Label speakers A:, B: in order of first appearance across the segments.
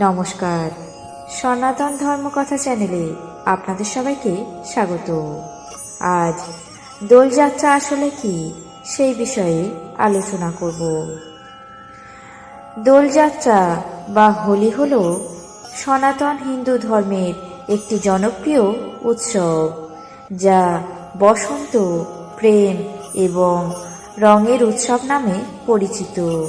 A: নমস্কার। সনাতন ধর্মকথা চ্যানেলে আপনাদের সবাইকে স্বাগত। আজ দোলযাত্রা আসলে কি সেই বিষয়ে আলোচনা করব। দোলযাত্রা বা হোলি হল সনাতন হিন্দু ধর্মের একটি জনপ্রিয় উৎসব, যা বসন্ত, প্রেম এবং রঙের উৎসব নামে পরিচিত।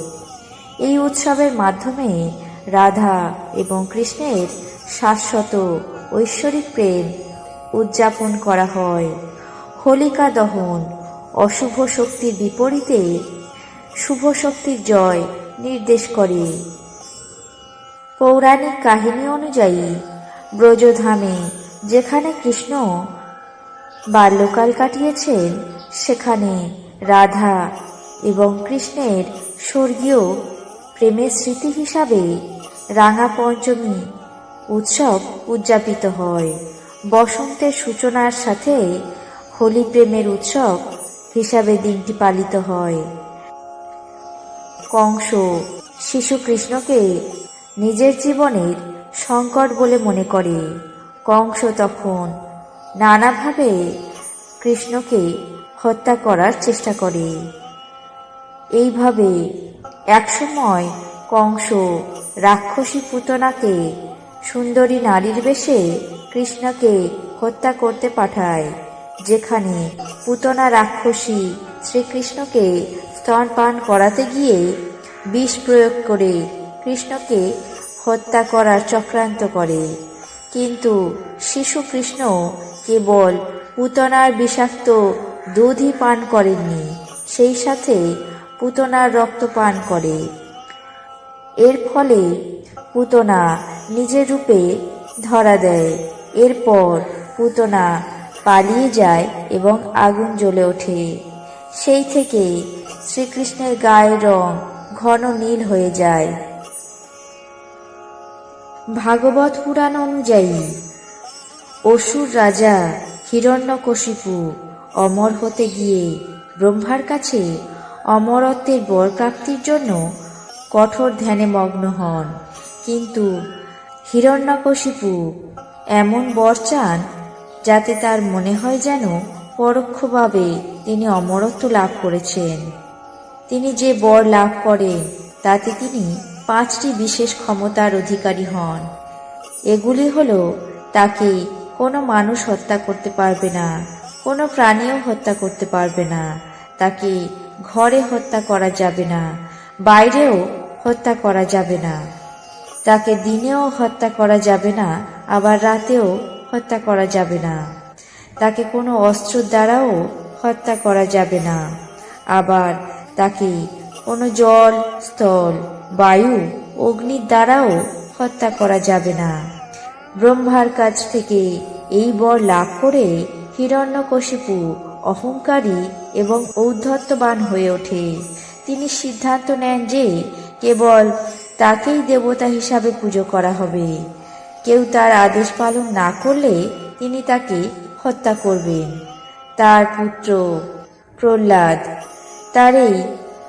A: এই উৎসবের মাধ্যমে রাধা এবং কৃষ্ণের শাশ্বত ঐশ্বরিক প্রেম উদযাপন করা হয়। হোলিকা দহন অশুভ শক্তির বিপরীতে শুভ শক্তির জয় নির্দেশ করে। পৌরাণিক কাহিনী অনুযায়ী, ব্রজধামে যেখানে কৃষ্ণ বাল্যকাল কাটিয়েছেন, সেখানে রাধা এবং কৃষ্ণের স্বর্গীয় প্রেমের স্মৃতি হিসাবে রাঙা পঞ্চমী উৎসব উদযাপিত হয়। বসন্তের সূচনার সাথে হোলি প্রেমের উৎসব হিসাবে দিনটি পালিত হয়। কংস শিশু কৃষ্ণকে নিজের জীবনের সংকট বলে মনে করে। কংস তখন নানাভাবে কৃষ্ণকে হত্যা করার চেষ্টা করে। এইভাবে একসময় কংস রাক্ষসী পুতনাকে সুন্দরী নারীর বেশে কৃষ্ণকে হত্যা করতে পাঠায়, যেখানে পুতনা রাক্ষসী শ্রীকৃষ্ণকে স্তনপান করাতে গিয়ে বিষ প্রয়োগ করে কৃষ্ণকে হত্যা করার চক্রান্ত করে। কিন্তু শিশু কৃষ্ণ কেবল পুতনার বিষাক্ত দুধই পান করেননি, সেই সাথে পুতনার রক্ত পান করে। এর ফলে পুতনা নিজের রূপে ধরা দেয়। এরপর পুতনা পালিয়ে যায় এবং আগুন জ্বলে ওঠে। সেই থেকে শ্রীকৃষ্ণের গায়ের রং ঘন নীল হয়ে যায়। ভাগবত পুরাণ অনুযায়ী, অসুর রাজা হিরণ্যকশিপু অমর হতে গিয়ে ব্রহ্মার কাছে অমরত্বের বর প্রাপ্তির জন্য কঠোর ধ্যানে মগ্ন হন। কিন্তু হিরণ্যকশিপু এমন বর চান যাতে তার মনে হয় যেন পরোক্ষভাবে তিনি অমরত্ব লাভ করেছেন। তিনি যে বর লাভ করেন, তাতে তিনি পাঁচটি বিশেষ ক্ষমতার অধিকারী হন। এগুলি হলো, তাকে কোনো মানুষ হত্যা করতে পারবে না, কোনো প্রাণীও হত্যা করতে পারবে না, তাকে ঘরে হত্যা করা যাবে না, বাইরেও হত্যা করা যাবে না। তাকে দিনেও হত্যা করা যাবে না, আবার রাতেও হত্যা করা যাবে না। তাকে কোনো অস্ত্র দ্বারাও হত্যা করা যাবে না। আবার তাকে কোনো জল, স্থল, বায়ু অগ্নির দ্বারাও হত্যা করা যাবে না। ব্রহ্মার কাছ থেকে এই বর লাভ করে হিরণ্যকশিপু অহংকারী এবং ঔদ্ধত্যবান হয়ে ওঠে। তিনি সিদ্ধান্ত নেন যে কেবল তাকেই দেবতা হিসাবে পুজো করা হবে। কেউ তার আদেশ পালন না করলে তিনি তাকে হত্যা করবেন। তার পুত্র প্রহ্লাদ তার এই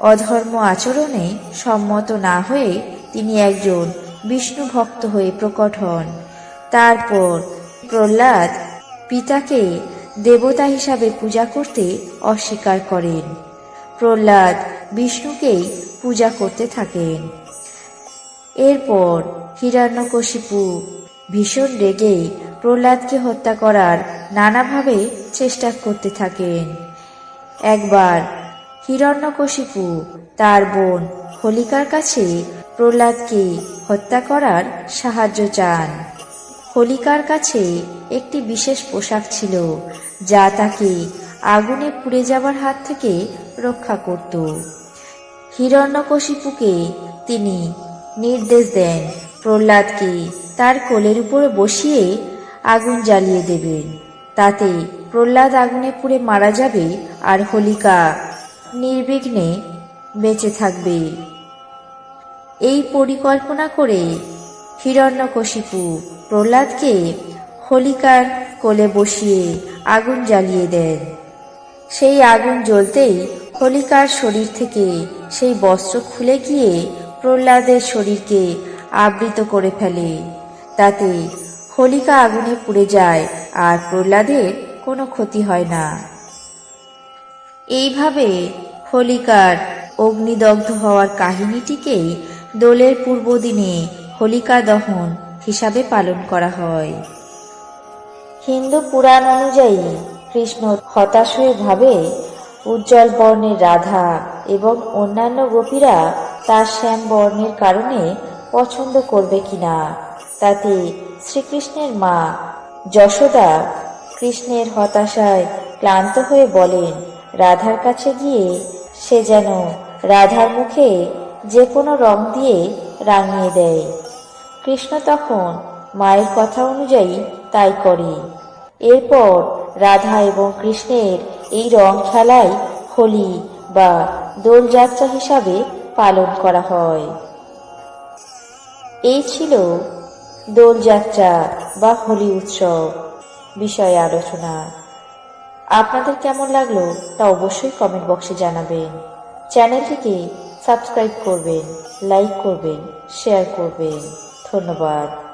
A: অধর্ম আচরণে সম্মত না হয়ে তিনি একজন বিষ্ণু ভক্ত হয়ে প্রকট হন। তারপর প্রহ্লাদ পিতাকে দেবতা হিসাবে পূজা করতে অস্বীকার করেন। প্রহ্লাদ বিষ্ণুকেই পূজা করতে থাকেন। এরপর হিরণ্যকশিপু ভীষণ রেগে প্রহ্লাদকে হত্যা করার নানাভাবে চেষ্টা করতে থাকেন। একবার হিরণ্যকশিপু তার বোন হোলিকার কাছে প্রহ্লাদকে হত্যা করার সাহায্য চান। হোলিকার কাছে একটি বিশেষ পোশাক ছিল, যা তাকে আগুনে পুড়ে যাবার হাত থেকে রক্ষা করত। হিরণ্যকশিপুকে তিনি নির্দেশ দেন, প্রহ্লাদকে তার কোলের উপরে বসিয়ে আগুন জ্বালিয়ে দেবেন। তাতে প্রহ্লাদ আগুনে পুড়ে মারা যাবে আর হোলিকা নির্বিঘ্নে বেঁচে থাকবে। এই পরিকল্পনা করে হিরণ্যকশিপু প্রহ্লাদকে হোলিকার কোলে বসিয়ে আগুন জ্বালিয়ে দেন। সেই আগুন জ্বলতেই হোলিকার শরীর থেকে সেই বস্ত্র খুলে গিয়ে প্রহ্লাদের শরীরকে আবৃত করে ফেলে। তাতে হোলিকা আগুনে পুড়ে যায় আর প্রহ্লাদের কোনো ক্ষতি হয় না। এইভাবে হোলিকার অগ্নিদগ্ধ হওয়ার কাহিনীটিকেই দোলের পূর্বদিনে হোলিকা দহন হিসাবে পালন করা হয়। হিন্দু পুরাণ অনুযায়ী কৃষ্ণ হতাশ হয়ে ভাবে উজ্জ্বল বর্ণের রাধা এবং অন্যান্য গোপীরা তার শ্যাম বর্ণের কারণে পছন্দ করবে কিনা, তাতে শ্রীকৃষ্ণের মা যশোদা কৃষ্ণের হতাশায় ক্লান্ত হয়ে বলেন, রাধার কাছে গিয়ে সে যেন রাধার মুখে যে কোনো রং দিয়ে রাঙিয়ে দেয়। কৃষ্ণ তখন মায়ের কথা অনুযায়ী তাই করে। এরপর রাধা এবং কৃষ্ণের এই রং খেলাই, হোলি বা দোলযাত্রা হিসাবে পালন করা হয়। এই ছিল দোলযাত্রা বা হোলি উৎসব বিষয়ে আলোচনা। আপনাদের কেমন লাগল তা অবশ্যই কমেন্ট বক্সে জানাবেন। চ্যানেলটিকে সাবস্ক্রাইব করবেন, লাইক করবেন, শেয়ার করবেন। ধন্যবাদ।